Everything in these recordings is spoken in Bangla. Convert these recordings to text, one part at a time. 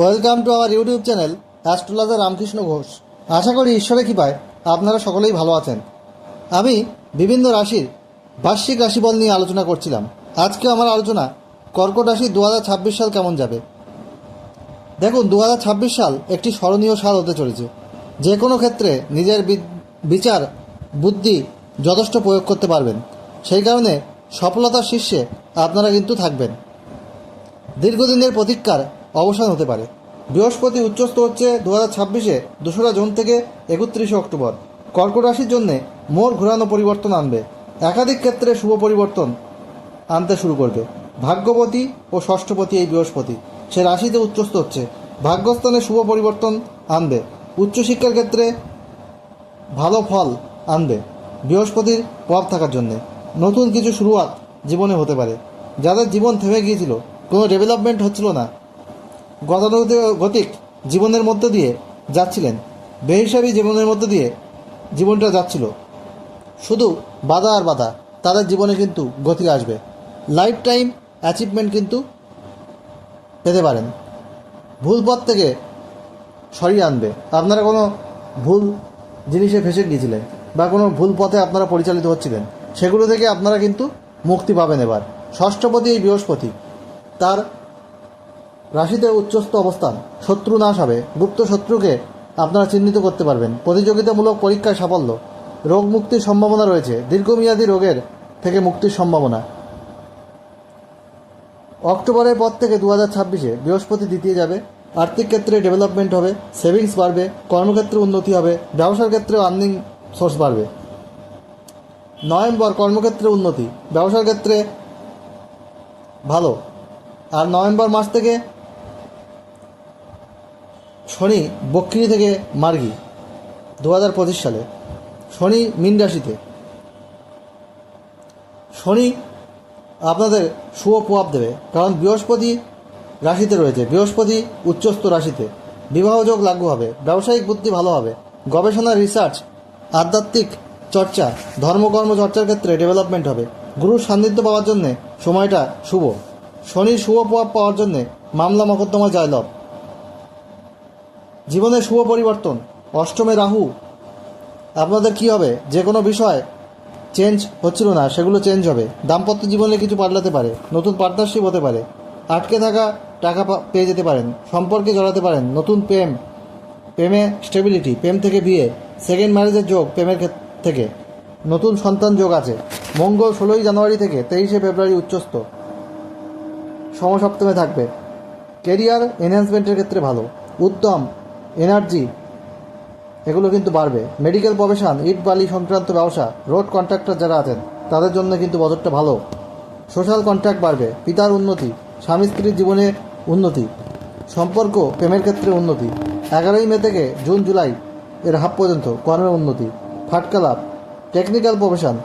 Welcome to our YouTube channel astrologer Ramkrishna Ghosh. আশা করি ঈশ্বরের কৃপায় আপনারা সকলেই ভালো আছেন। আমি বিভিন্ন রাশির বার্ষিক রাশিফল নিয়ে আলোচনা করছিলাম। আজকে আমার আলোচনা কর্কট রাশি দু হাজার ছাব্বিশ সাল কেমন যাবে? দেখুন দু হাজার ছাব্বিশ সাল একটি স্মরণীয় সাল হতে চলেছে। যে কোনো ক্ষেত্রে নিজের বিচার, বুদ্ধি যথেষ্ট প্রয়োগ করতে পারবেন। সেই কারণে সফলতার শীর্ষে আপনারা কিন্তু থাকবেন। দীর্ঘদিনের প্রতীক্ষার অবসান হতে পারে। বৃহস্পতি উচ্চস্থ হচ্ছে দু হাজার ছাব্বিশে দোসরা জুন থেকে একত্রিশে অক্টোবর। কর্কট রাশির জন্যে মোড় ঘোরানো পরিবর্তন আনবে। একাধিক ক্ষেত্রে শুভ পরিবর্তন আনতে শুরু করবে। ভাগ্যবতী ও ষষ্ঠপতি এই বৃহস্পতি। সে রাশিতে উচ্চস্থ হচ্ছে। ভাগ্যস্থানে শুভ পরিবর্তন আনবে। উচ্চশিক্ষার ক্ষেত্রে ভালো ফল আনবে। বৃহস্পতির প্রভাব থাকার জন্যে। নতুন কিছু শুরুয়াত জীবনে হতে পারে। যাদের জীবন থেমে গিয়েছিল, কোনো ডেভেলপমেন্ট হচ্ছিল না। গতানুগতিক জীবনের মধ্য দিয়ে যাচ্ছিলেন। বেহিসাবি জীবনের মধ্য দিয়ে জীবনটা যাচ্ছিল। শুধু বাধা আর বাধা, তাদের জীবনে কিন্তু গতি আসবে। লাইফ টাইম অ্যাচিভমেন্ট কিন্তু পেতে পারেন। ভুল পথ থেকে সরিয়ে আনবে। আপনারা কোনো ভুল জিনিসে ফেসে গিয়েছিলেন বা কোনো ভুল পথে আপনারা পরিচালিত হচ্ছিলেন, সেগুলো থেকে আপনারা কিন্তু মুক্তি পাবেন এবার। ষষ্ঠপতি এই বৃহস্পতি, তার রাশিতে উচ্চস্থ অবস্থান, শত্রু নাশ হবে গুপ্ত শত্রুকে আপনারা চিহ্নিত করতে পারবেন। প্রতিযোগিতামূলক পরীক্ষায় সাফল্য। রোগ মুক্তির সম্ভাবনা রয়েছে। দীর্ঘমেয়াদী রোগের থেকে মুক্তির সম্ভাবনা। অক্টোবরের পর থেকে দু হাজার ছাব্বিশে বৃহস্পতি দ্বিতীয় যাবে। আর্থিক ক্ষেত্রে ডেভেলপমেন্ট হবে, সেভিংস বাড়বে, কর্মক্ষেত্রে উন্নতি হবে, ব্যবসার ক্ষেত্রে আর্নিং সোর্স বাড়বে। নভেম্বর, কর্মক্ষেত্রে উন্নতি, ব্যবসার ক্ষেত্রে ভালো। আর নভেম্বর মাস থেকে শনি বক্রি থেকে মার্গি দু হাজার পঁচিশ সালে। শনি মিন রাশিতে। শনি আপনাদের শুভ প্রভাব দেবে, কারণ বৃহস্পতি রাশিতে রয়েছে। বৃহস্পতি উচ্চস্থ রাশিতে। বিবাহযোগ লাগু হবে, ব্যবসায়িক বুদ্ধি ভালো হবে, গবেষণা রিসার্চ আধ্যাত্মিক চর্চা, ধর্মকর্ম চর্চার ক্ষেত্রে ডেভেলপমেন্ট হবে। গুরুর সান্নিধ্য পাওয়ার জন্যে সময়টা শুভ। শনির শুভ প্রভাব পাওয়ার জন্যে মামলা, মকদ্দমা, জয়লাভ। জীবনের শুভ পরিবর্তন, অষ্টমে রাহু। আপনাদের কি হবে? যে কোনো বিষয় চেঞ্জ হচ্ছিল না, সেগুলো চেঞ্জ হবে। দাম্পত্য জীবনে কিছু পাল্টাতে পারে, নতুন পার্টনারশিপ হতে পারে, আটকে থাকা টাকা পেয়ে যেতে পারেন, সম্পর্কে জড়াতে পারেন, নতুন প্রেম, প্রেমে স্টেবিলিটি প্রেম থেকে বিয়ে সেকেন্ড ম্যারেজের যোগ, প্রেমের থেকে। নতুন সন্তান যোগ আছে। মঙ্গল ষোলোই জানুয়ারি থেকে তেইশে ফেব্রুয়ারি উচ্চস্থ। সমসপ্তমে থাকবে। কেরিয়ার এনহ্যান্সমেন্টের ক্ষেত্রে ভালো। উদ্যম এনার্জি, এগুলো কিন্তু বাড়বে। মেডিকেল প্রফেশন ইট বালি সংক্রান্ত ব্যবসা, রোড কন্ট্রাক্টর যারা আছেন, তাদের জন্য কিন্তু বছরটা ভালো। সোশ্যাল কন্ট্রাক্ট বাড়বে, পিতার উন্নতি, স্বামী স্ত্রীর জীবনে উন্নতি, সম্পর্ক, প্রেমের ক্ষেত্রে উন্নতি। এগারোই মে থেকে জুন, জুলাই এর হাফ পর্যন্ত কর্মের উন্নতি। ফাটকা লাভ, টেকনিক্যাল প্রফেশন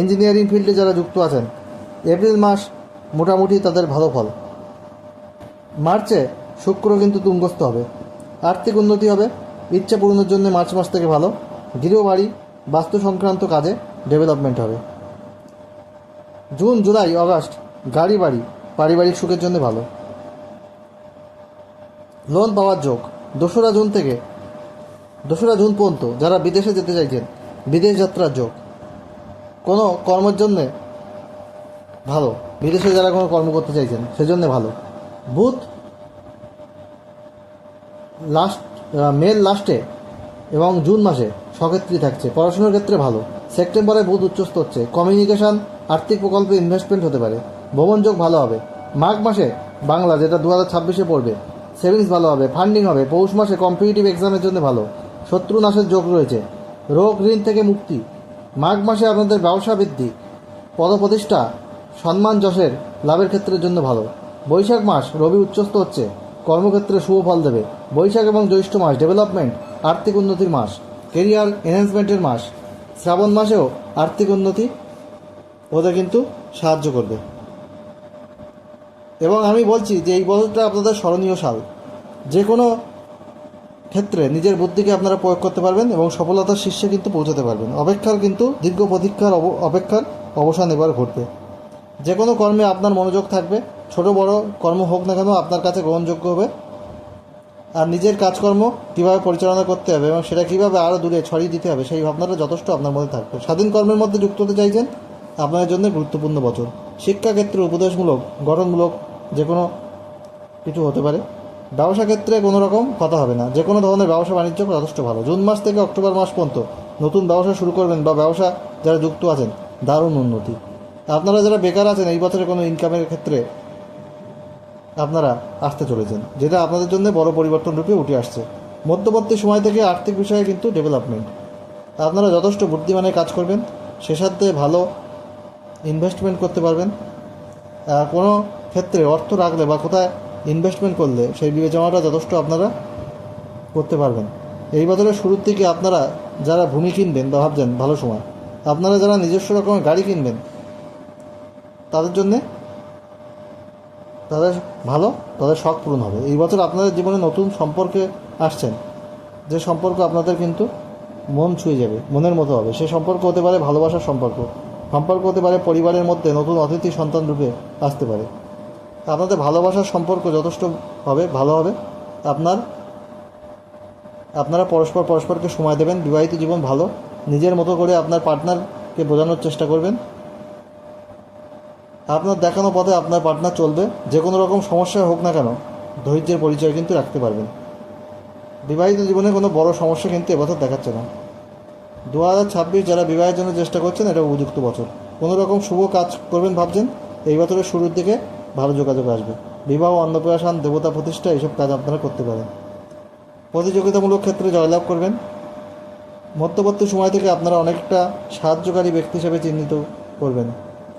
ইঞ্জিনিয়ারিং ফিল্ডে যারা যুক্ত আছেন, এপ্রিল মাস মোটামুটি তাদের ভালো ফল। মার্চে শুক্র কিন্তু তুঙ্গস্থ হবে। আর্থিক উন্নতি হবে, ইচ্ছা পূরণের জন্য মার্চ মাস থেকে ভালো গৃহবাড়ি বাস্তু সংক্রান্ত কাজে ডেভেলপমেন্ট হবে। জুন, জুলাই আগস্ট গাড়ি বাড়ি, পারিবারিক সুখের জন্য ভালো। লোন পাওয়ার যোগ, দোসরা জুন থেকে, দোসরা জুন পর্যন্ত যারা বিদেশে যেতে চাইছেন, বিদেশ যাত্রার যোগ। কোনো কর্মের জন্যে ভালো, বিদেশে যারা কোনো কর্ম করতে চাইছেন, সেজন্য ভালো। বুথ লাস্ট মের লাস্টে এবং জুন মাসে সক্ষেত্রী থাকছে। পড়াশোনার ক্ষেত্রে ভালো। সেপ্টেম্বরে বুধ উচ্চস্ত হচ্ছে। কমিউনিকেশন আর্থিক প্রকল্পে ইনভেস্টমেন্ট হতে পারে। ভ্রমণযোগ ভালো হবে। মাঘ মাসে বাংলা, যেটা দু হাজার ছাব্বিশে পড়বে সেভিংস ভালো হবে। ফান্ডিং হবে। পৌষ মাসে কম্পিটিটিভ এক্সামের জন্য ভালো। শত্রু নাশের যোগ রয়েছে। রোগ ঋণ থেকে মুক্তি। মাঘ মাসে আপনাদের ব্যবসা বৃদ্ধি। পদপ্রতিষ্ঠা সম্মান যশের লাভের ক্ষেত্রের জন্য ভালো। বৈশাখ মাস রবি উচ্চস্ত হচ্ছে। কর্মক্ষেত্রে শুভ ফল দেবে। বৈশাখ এবং জ্যৈষ্ঠ মাস ডেভেলপমেন্ট আর্থিক উন্নতির মাস। কেরিয়ার এনহ্যান্সমেন্টের মাস। শ্রাবণ মাসেও আর্থিক উন্নতি ওদের কিন্তু সাহায্য করবে। এবং আমি বলছি যে এই বছরটা আপনাদের স্মরণীয় সাল। যে কোনো ক্ষেত্রে নিজের বুদ্ধিকে আপনারা প্রয়োগ করতে পারবেন এবং সফলতার শীর্ষে কিন্তু পৌঁছাতে পারবেন। অপেক্ষার কিন্তু দীর্ঘ প্রতীক্ষার অপেক্ষার অবসান এবার ঘটবে। যে কোনো কর্মে আপনার মনোযোগ থাকবে। ছোট বড় কর্ম হোক না কেন আপনার কাছে গ্রহণযোগ্য হবে। আর নিজের কাজকর্ম কীভাবে পরিচালনা করতে হবে এবং সেটা কীভাবে আরও দূরে ছড়িয়ে দিতে হবে সেই ভাবনাটা যথেষ্ট আপনার মধ্যে থাকবে। স্বাধীন কর্মের মধ্যে যুক্ত হতে চাইছেন আপনাদের জন্য গুরুত্বপূর্ণ বছর শিক্ষাক্ষেত্রে, উপদেশমূলক, গঠনমূলক যে কোনো কিছু হতে পারে। ব্যবসা ক্ষেত্রে কোনো রকম কথা হবে না। যে কোনো ধরনের ব্যবসা বাণিজ্য যথেষ্ট ভালো। জুন মাস থেকে অক্টোবর মাস পর্যন্ত নতুন ব্যবসা শুরু করবেন বা ব্যবসা যারা যুক্ত আছেন, দারুণ উন্নতি। আপনারা যারা বেকার আছেন, এই বছরে কোনো ইনকামের ক্ষেত্রে আপনারা আসতে চলেছেন, যেটা আপনাদের জন্য বড় পরিবর্তন রূপে উঠে আসছে। মধ্যবর্তী সময় থেকে আর্থিক বিষয়ে কিন্তু ডেভেলপমেন্ট আপনারা যথেষ্ট বুদ্ধিমানের কাজ করবেন, সে সাথে ভালো ইনভেস্টমেন্ট করতে পারবেন। কোনো ক্ষেত্রে অর্থ রাখলে বা কোথায় ইনভেস্টমেন্ট করলে সেই বিবেচনাটা যথেষ্ট আপনারা করতে পারবেন। এই বছরের শুরুর থেকে আপনারা যারা ভূমি কিনবেন বা ভাবছেন ভালো সময়, আপনারা যারা নিজস্ব রকমের গাড়ি কিনবেন, তাদের জন্যে তাদের ভালো, তাদের শখ পূরণ হবে। এই বছর আপনাদের জীবনে নতুন সম্পর্কে আসছেন, যে সম্পর্ক আপনাদের কিন্তু মন ছুঁয়ে যাবে, মনের মতো হবে। সে সম্পর্ক হতে পারে ভালোবাসার সম্পর্ক সম্পর্ক হতে পারে পরিবারের মধ্যে নতুন অতিথি সন্তান রূপে আসতে পারে। আপনাদের ভালোবাসার সম্পর্ক যথেষ্ট হবে, ভালো হবে। আপনার, আপনারা পরস্পর পরস্পরকে সময় দেবেন, বিবাহিত জীবন ভালো। নিজের মতো করে আপনার পার্টনারকে বোঝানোর চেষ্টা করবেন। আপনার দেখানো পথে আপনার পার্টনার চলবে, যে কোনো রকম সমস্যা হোক না কেন, ধৈর্যের পরিচয় কিন্তু রাখতে পারবেন। বিবাহিত জীবনে কোনো বড় সমস্যা কিন্তু এবছর দেখাচ্ছে না। দু হাজার ছাব্বিশ যারা বিবাহের জন্য চেষ্টা করছেন, এটা উপযুক্ত বছর। কোনো রকম শুভ কাজ করবেন ভাবছেন, এই বছরের শুরুর দিকে ভালো যোগাযোগ আসবে। বিবাহ, অন্নপ্রাশন, দেবতা প্রতিষ্ঠা, এইসব কাজ আপনারা করতে পারেন। প্রতিযোগিতামূলক ক্ষেত্রে জয়লাভ করবেন। মধ্যবর্তী সময় থেকে আপনারা অনেকটা সাহায্যকারী ব্যক্তি হিসেবে চিহ্নিত করবেন।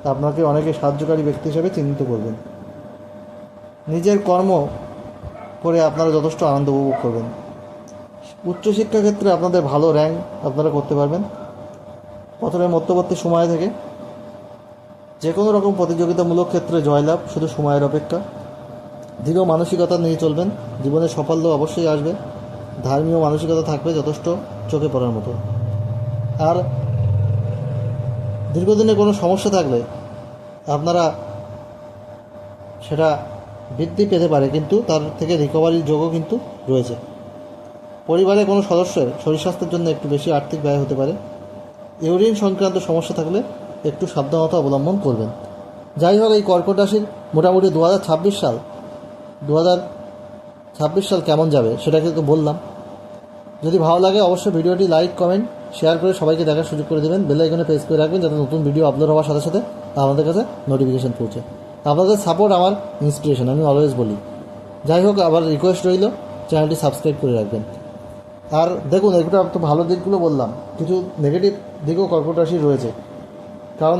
আপনাকে অনেকে সাহায্যকারী ব্যক্তি হিসেবে চিহ্নিত করবেন। নিজের কর্ম করে আপনারা যথেষ্ট আনন্দ উপভোগ করবেন। উচ্চশিক্ষা ক্ষেত্রে আপনাদের ভালো র্যাঙ্ক আপনারা করতে পারবেন। প্রথমে মধ্যবর্তী সময় থেকে যে কোনো রকম প্রতিযোগিতামূলক ক্ষেত্রে জয়লাভ, শুধু সময়ের অপেক্ষা। দৃঢ় মানসিকতা নিয়ে চলবেন। জীবনে সাফল্য অবশ্যই আসবে। ধার্মীয় মানসিকতা থাকবে যথেষ্ট চোখে পড়ার মতো। আর দীর্ঘদিনে কোনো সমস্যা থাকলে আপনারা সেটা বৃদ্ধি পেতে পারে, কিন্তু তার থেকে রিকভারির যোগও কিন্তু রয়েছে। পরিবারের কোনো সদস্যের শরীর স্বাস্থ্যের জন্য একটু বেশি আর্থিক ব্যয় হতে পারে। ইউরিন সংক্রান্ত সমস্যা থাকলে একটু সাবধানতা অবলম্বন করবেন। যাই হোক, এই কর্কট রাশির মোটামুটি দু হাজার ছাব্বিশ সাল দু হাজার ছাব্বিশ সাল কেমন যাবে সেটা কিন্তু বললাম। যদি ভালো লাগে অবশ্যই ভিডিওটি লাইক, কমেন্ট শেয়ার করে সবাইকে দেখার সুযোগ করে দেবেন। বেল আইকনে প্রেস করে রাখবেন যাতে নতুন ভিডিও আপলোড হওয়ার সাথে সাথে আমাদের কাছে নোটিফিকেশান পৌঁছে। আপনাদের সাপোর্ট আমার ইন্সপিরেশন আমি অলওয়েজ বলি। যাই হোক, আবার রিকোয়েস্ট রইল চ্যানেলটি সাবস্ক্রাইব করে রাখবেন। আর দেখুন, এগুলো তো ভালো দিকগুলো বললাম, কিছু নেগেটিভ দিকও কর্কট রাশির রয়েছে। কারণ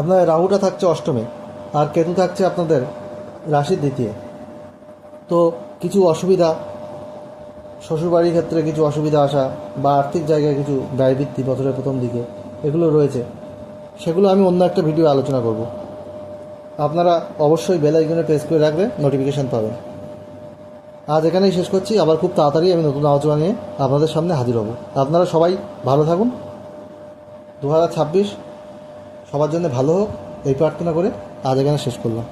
আপনার রাহুটা থাকছে অষ্টমে, আর কেতু থাকছে আপনাদের রাশির দ্বিতীয়। তো কিছু অসুবিধা শ্বশুরবাড়ির ক্ষেত্রে কিছু অসুবিধা আসা বা আর্থিক জায়গায় কিছু ব্যয়বৃত্তি বছরের প্রথম দিকে, এগুলো রয়েছে। সেগুলো আমি অন্য একটা ভিডিও আলোচনা করব। আপনারা অবশ্যই বেল আইকনে প্রেস করে রাখলে নোটিফিকেশান পাবেন। আজ এখানেই শেষ করছি। আবার খুব তাড়াতাড়ি আমি নতুন আলোচনা নিয়ে আপনাদের সামনে হাজির হব। আপনারা সবাই ভালো থাকুন। দু হাজার ছাব্বিশ, সবার জন্য ভালো হোক, এই প্রার্থনা করে আজ এখানে শেষ করলাম।